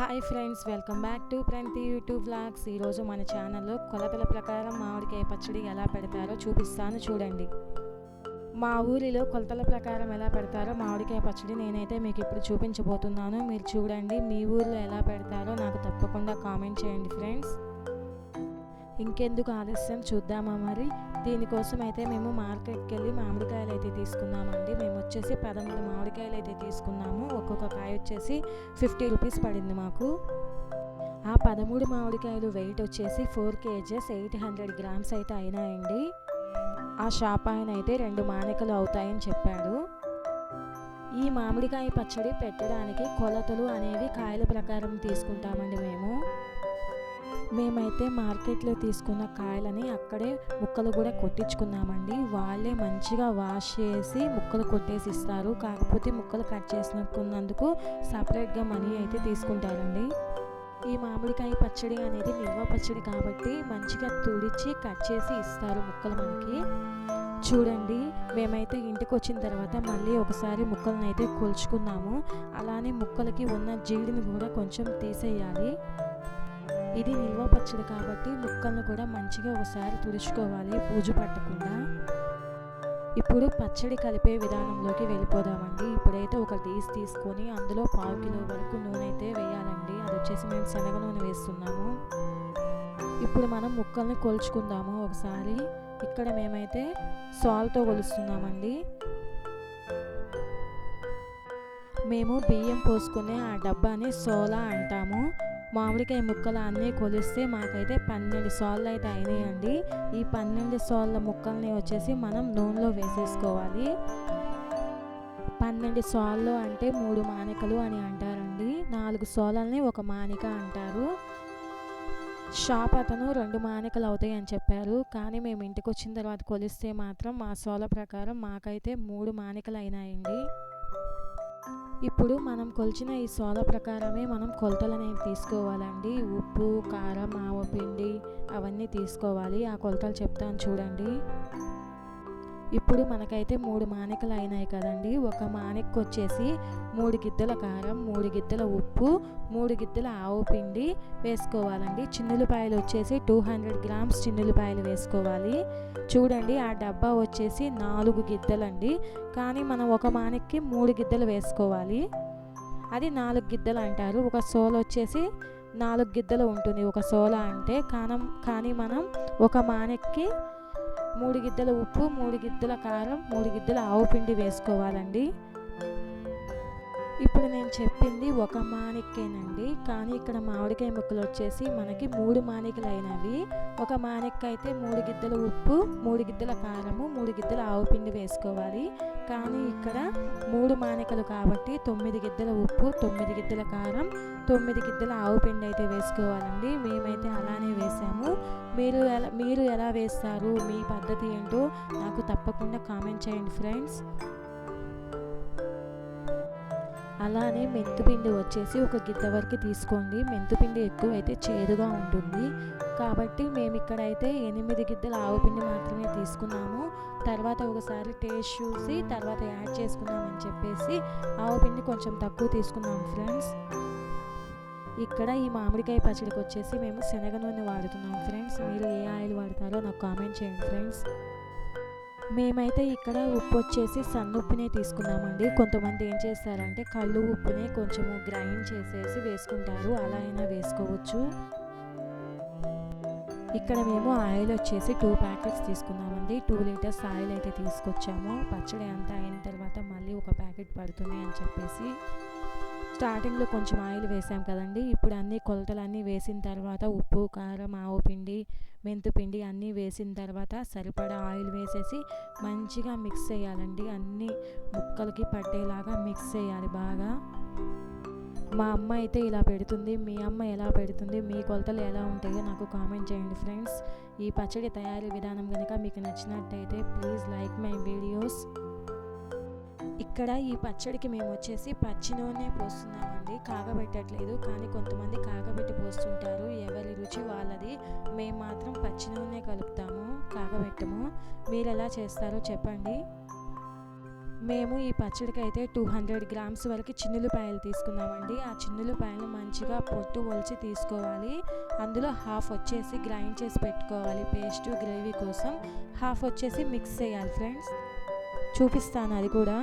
Hi friends welcome back to ప్రంతి YouTube vlogs ఈరోజు మన ఛానల్లో కొలతల ప్రకారం మామిడికాయ పచ్చడి ఎలా పెడతారో చూపిస్తాను చూడండి. మా ఊరిలో కొలతల ప్రకారం ఎలా పెడతారో మామిడికాయ పచ్చడి నేనైతే మీకు ఇప్పుడు చూపించబోతున్నాను. మీరు చూడండి మీ ఊరిలో ఎలా పెడతారో నాకు తప్పకుండా కామెంట్ చేయండి ఫ్రెండ్స్ ఇంకెందుకు ఆలస్యం? చూద్దామా మరి? దీనికోసం అయితే మేము మార్కెట్కి వెళ్ళి మామిడికాయలు అయితే తీసుకున్నామండి మేము వచ్చేసి పదమూడు మామిడికాయలు అయితే తీసుకున్నాము. ఒక్కొక్క కాయ వచ్చేసి ఫిఫ్టీ రూపీస్ పడింది మాకు. ఆ పదమూడు మామిడికాయలు వెయిట్ వచ్చేసి four kgs eight hundred grams అయితే అయినాయండి. ఆ షాప్ ఆయన అయితే రెండు మానికలు అవుతాయని చెప్పాడు. ఈ మామిడికాయ పచ్చడి పెట్టడానికి కొలతలు అనేవి కాయల ప్రకారం తీసుకుంటామండి మేము. మేమైతే మార్కెట్లో తీసుకున్న కాయలని అక్కడే ముక్కలు కూడా కొట్టించుకున్నామండి. వాళ్ళే మంచిగా వాష్ చేసి ముక్కలు కొట్టేసి ఇస్తారు కాకపోతే ముక్కలు కట్ చేసినందుకు సపరేట్గా మనీ అయితే తీసుకుంటారండి. ఈ మామిడికాయ పచ్చడి అనేది నిల్వ పచ్చడి కాబట్టి మంచిగా తుడిచి కట్ చేసి ఇస్తారు ముక్కలు మనకి. చూడండి మేమైతే ఇంటికి వచ్చిన తర్వాత మళ్ళీ ఒకసారి ముక్కలను అయితే కొలుచుకున్నాము. అలానే ముక్కలకి ఉన్న జీడిని కూడా కొంచెం తీసేయాలి. ఇది నిల్వ పచ్చడి కాబట్టి ముక్కలను కూడా మంచిగా ఒకసారి తుడుచుకోవాలి పూజ పట్టకుండా. ఇప్పుడు పచ్చడి కలిపే విధానంలోకి వెళ్ళిపోదామండి. ఇప్పుడైతే ఒక డీస్ తీసుకొని అందులో పావు కిలో వరకు నూనె అయితే వేయాలండి. అది వచ్చేసి మేము శనగ నూనె వేస్తున్నాము. ఇప్పుడు మనం ముక్కల్ని కొలుచుకుందాము ఒకసారి. ఇక్కడ మేమైతే సాల్తో కొలుస్తున్నామండి. మేము బియ్యం పోసుకునే ఆ డబ్బాని సోలా అంటాము. మామిడికాయ ముక్కలు అన్నీ కొలిస్తే మాకైతే పన్నెండు సార్లు అయితే అయినాయండి. ఈ పన్నెండు సార్ల ముక్కల్ని వచ్చేసి మనం నూనెలో వేసేసుకోవాలి. పన్నెండు సార్లు అంటే మూడు మానికలు అని అంటారండి. నాలుగు సోలల్ని ఒక మానిక అంటారు. షాప్ అతను రెండు మానికలు అవుతాయి అని చెప్పారు. కానీ మేము ఇంటికి వచ్చిన తర్వాత కొలిస్తే మాత్రం మా సోల ప్రకారం మాకైతే మూడు మానికలు అయినాయండి. ఇప్పుడు మనం కొలిచిన ఈ సోద ప్రకారమే మనం కొలతలు అనేవి తీసుకోవాలండి. ఉప్పు కారం ఆవపిండి అవన్నీ తీసుకోవాలి. ఆ కొలతలు చెప్తాను చూడండి. ఇప్పుడు మనకైతే మూడు మానికలు అయినాయి కదండి. ఒక మానిక్ వచ్చేసి మూడు గిద్దల కారం మూడు గిద్దల ఉప్పు మూడు గిద్దల ఆవు పిండి వేసుకోవాలండి. చిన్నులపాయలు వచ్చేసి టూ హండ్రెడ్ గ్రామ్స్ చిన్నులపాయలు వేసుకోవాలి. చూడండి ఆ డబ్బా వచ్చేసి నాలుగు గిద్దలండి. కానీ మనం ఒక మానిక్కి మూడు గిద్దలు వేసుకోవాలి. అది నాలుగు గిద్దలు అంటారు. ఒక సోల వచ్చేసి నాలుగు గిద్దలు ఉంటుంది. ఒక సోల అంటే కానం కానీ మనం ఒక మానెక్కి మూడు గిద్దల ఉప్పు మూడు గిద్దల కారం మూడు గిద్దల ఆవు పిండి వేసుకోవాలండి. ఇప్పుడు నేను చెప్పింది ఒక మాణిక్కేనండి. కానీ ఇక్కడ మామిడికాయ ముక్కలు వచ్చేసి మనకి మూడు మానికలు అయినవి ఒక మానిక్క అయితే మూడు గిద్దల ఉప్పు మూడు గిద్దల కారము మూడు గిద్దల ఆవు పిండి వేసుకోవాలి. కానీ ఇక్కడ మూడు మాణికలు కాబట్టి తొమ్మిది గిద్దల ఉప్పు తొమ్మిది గిద్దల కారం తొమ్మిది గిద్దల ఆవు పిండి అయితే వేసుకోవాలండి. మేమైతే అలానే వేసాము. మీరు ఎలా మీరు ఎలా వేస్తారు? మీ పద్ధతి ఏంటో నాకు తప్పకుండా కామెంట్ చేయండి ఫ్రెండ్స్. అలానే మెంతుపిండి వచ్చేసి ఒక గిద్ద వరకు తీసుకోండి. మెంతుపిండి ఎక్కువ అయితే చేదుగా ఉంటుంది. కాబట్టి మేము ఇక్కడైతే ఎనిమిది గిద్దల ఆవుపిండి మాత్రమే తీసుకున్నాము. తర్వాత ఒకసారి టేస్ట్ చూసి తర్వాత యాడ్ చేసుకున్నామని చెప్పేసి ఆవుపిండి కొంచెం తక్కువ తీసుకున్నాము ఫ్రెండ్స్. ఇక్కడ ఈ మామిడికాయ పచ్చడికి వచ్చేసి మేము శనగ నూనె వాడుతున్నాం ఫ్రెండ్స్. మీరు ఏ ఆయిల్ వాడతారో నాకు కామెంట్ చేయండి ఫ్రెండ్స్. మేమైతే ఇక్కడ ఉప్పు వచ్చేసి సన్నుప్పునే తీసుకున్నామండి. కొంతమంది ఏం చేస్తారంటే కళ్ళు ఉప్పునే కొంచెము గ్రైండ్ చేసేసి వేసుకుంటారు. అలా అయినా వేసుకోవచ్చు. ఇక్కడ మేము ఆయిల్ వచ్చేసి టూ ప్యాకెట్స్ తీసుకున్నామండి. టూ లీటర్స్ ఆయిల్ అయితే తీసుకొచ్చాము. పచ్చడి అంతా అయిన తర్వాత మళ్ళీ ఒక ప్యాకెట్ పడుతుంది అని చెప్పేసి. స్టార్టింగ్లో కొంచెం ఆయిల్ వేసాం కదండి. ఇప్పుడు అన్ని కొలతలు అన్నీ వేసిన తర్వాత ఉప్పు కారం ఆవు పిండి మెంతుపిండి అన్నీ వేసిన తర్వాత సరిపడా ఆయిల్ వేసేసి మంచిగా మిక్స్ చేయాలండి. అన్ని ముక్కలకి పట్టేలాగా మిక్స్ చేయాలి బాగా. మా అమ్మ అయితే ఇలా పెడుతుంది. మీ అమ్మ ఎలా పెడుతుంది? మీ కొలతలు ఎలా ఉంటాయో నాకు కామెంట్ చేయండి ఫ్రెండ్స్. ఈ పచ్చడి తయారీ విధానం కనుక మీకు నచ్చినట్టయితే ప్లీజ్ లైక్ మై వీడియోస్. ఇక్కడ ఈ పచ్చడికి మేము వచ్చేసి పచ్చి నూనె పోస్తున్నామండి. కాగబెట్టట్లేదు. కానీ కొంతమంది కాగబెట్టి పోస్తుంటారు. ఎవరి రుచి వాళ్ళది. మేము మాత్రం పచ్చి నూనె కలుపుతాము కాగబెట్టము. మీరు ఎలా చేస్తారో చెప్పండి. మేము ఈ పచ్చడికి అయితే టూ హండ్రెడ్ గ్రామ్స్ వరకు చిన్నులపాయలు తీసుకున్నామండి. ఆ చిన్నులపాయలు మంచిగా పొట్టు ఒలిచి తీసుకోవాలి. అందులో హాఫ్ వచ్చేసి గ్రైండ్ చేసి పెట్టుకోవాలి పేస్ట్ గ్రేవీ కోసం. హాఫ్ వచ్చేసి మిక్స్ చేయాలి ఫ్రెండ్స్. చూపిస్తాను అది కూడా.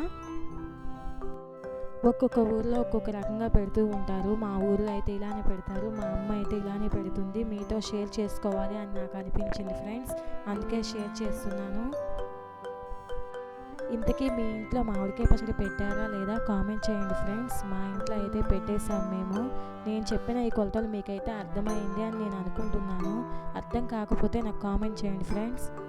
ఒక్కొక్క ఊర్లో ఒక్కొక్క రకంగా పెడుతూ ఉంటారు. మా ఊర్లో అయితే ఇలానే పెడతారు. మా అమ్మ అయితే ఇలానే పెడుతుంది. మీతో షేర్ చేసుకోవాలి అని నాకు అనిపించింది ఫ్రెండ్స్. అందుకే షేర్ చేస్తున్నాను. ఇంతకీ మీ ఇంట్లో మామిడికాయ పచ్చడి పెట్టారా లేదా కామెంట్ చేయండి ఫ్రెండ్స్. మా ఇంట్లో అయితే పెట్టేశాం మేము. నేను చెప్పిన ఈ కొలతలు మీకైతే అర్థమైంది అని నేను అనుకుంటున్నాను. అర్థం కాకపోతే నాకు కామెంట్ చేయండి ఫ్రెండ్స్.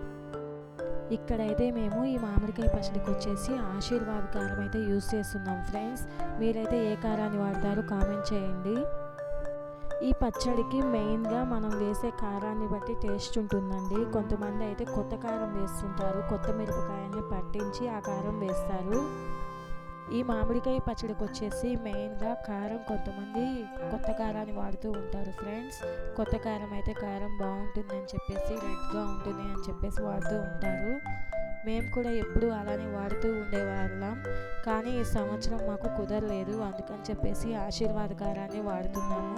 ఇక్కడైతే మేము ఈ మామిడికాయ పచ్చడికి వచ్చేసి ఆశీర్వాద్ కారం అయితే యూస్ చేస్తున్నాం ఫ్రెండ్స్. మీరైతే ఏ కారాన్ని వాడతారో కామెంట్ చేయండి. ఈ పచ్చడికి మెయిన్గా మనం వేసే కారాన్ని బట్టి టేస్ట్ ఉంటుందండి. కొంతమంది అయితే కొత్త కారం వేస్తుంటారు. కొత్త మిరపకాయల్ని పట్టించి ఆ కారం వేస్తారు. ఈ మామిడికాయ పచ్చడికి వచ్చేసి మెయిన్గా కారం కొంతమంది కొత్త కారాన్ని వాడుతూ ఉంటారు ఫ్రెండ్స్. కొత్త కారం అయితే కారం బాగుంటుందని చెప్పేసి రెడ్గా ఉంటుంది అని చెప్పేసి వాడుతూ ఉంటారు. మేము కూడా ఎప్పుడు అలానే వాడుతూ ఉండేవాళ్ళం. కానీ ఈ సంవత్సరం మాకు కుదరలేదు. అందుకని చెప్పేసి ఆశీర్వాద కారాన్ని వాడుతున్నాము.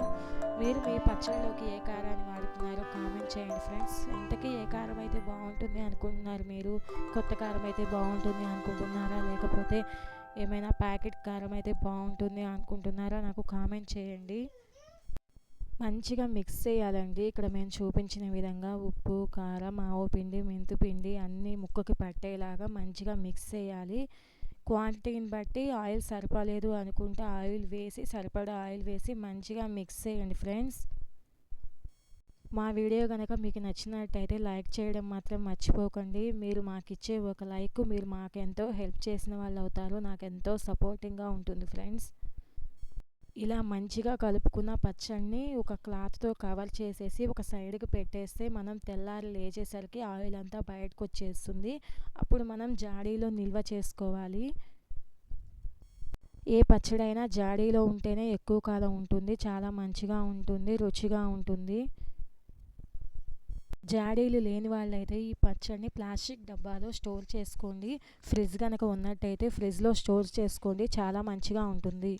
మీరు మీ పచ్చడిలోకి ఏ కారాన్ని వాడుతున్నారో కామెంట్ చేయండి ఫ్రెండ్స్. ఇంతకీ ఏ కారం అయితే బాగుంటుంది అనుకుంటున్నారు మీరు? కొత్త కారం అయితే బాగుంటుంది అనుకుంటున్నారా? లేకపోతే ఏమైనా ప్యాకెట్ కారం అయితే బాగుంటుంది అనుకుంటున్నారా నాకు కామెంట్ చేయండి. మంచిగా మిక్స్ చేయాలండి. ఇక్కడ మేము చూపించిన విధంగా ఉప్పు కారం ఆవు పిండి మెంతు పిండి అన్నీ ముక్కకి పట్టేలాగా మంచిగా మిక్స్ చేయాలి. క్వాంటిటీని బట్టి ఆయిల్ సరిపోలేదు అనుకుంటే ఆయిల్ వేసి సరిపడా ఆయిల్ వేసి మంచిగా మిక్స్ చేయండి ఫ్రెండ్స్. మా వీడియో కనుక మీకు నచ్చినట్టయితే లైక్ చేయడం మాత్రం మర్చిపోకండి. మీరు మాకు ఇచ్చే ఒక లైక్ మీరు మాకు ఎంతో హెల్ప్ చేసిన వాళ్ళు అవుతారు నాకు ఎంతో సపోర్టింగ్గా ఉంటుంది ఫ్రెండ్స్. ఇలా మంచిగా కలుపుకున్న పచ్చడిని ఒక క్లాత్తో కవర్ చేసేసి ఒక సైడ్కి పెట్టేస్తే మనం తెల్లారి లేచేసరికి ఆయిల్ అంతా బయటకు వచ్చేస్తుంది అప్పుడు మనం జాడీలో నిల్వ చేసుకోవాలి. ఏ పచ్చడైనా జాడీలో ఉంటేనే ఎక్కువ కాలం ఉంటుంది. చాలా మంచిగా ఉంటుంది రుచిగా ఉంటుంది. జాడీలు లేని వాళ్ళైతే ఈ పచ్చడిని ప్లాస్టిక్ డబ్బాలో స్టోర్ చేసుకోండి. ఫ్రిడ్జ్ కనుక ఉన్నట్టయితే ఫ్రిడ్జ్లో స్టోర్ చేసుకోండి. చాలా మంచిగా ఉంటుంది.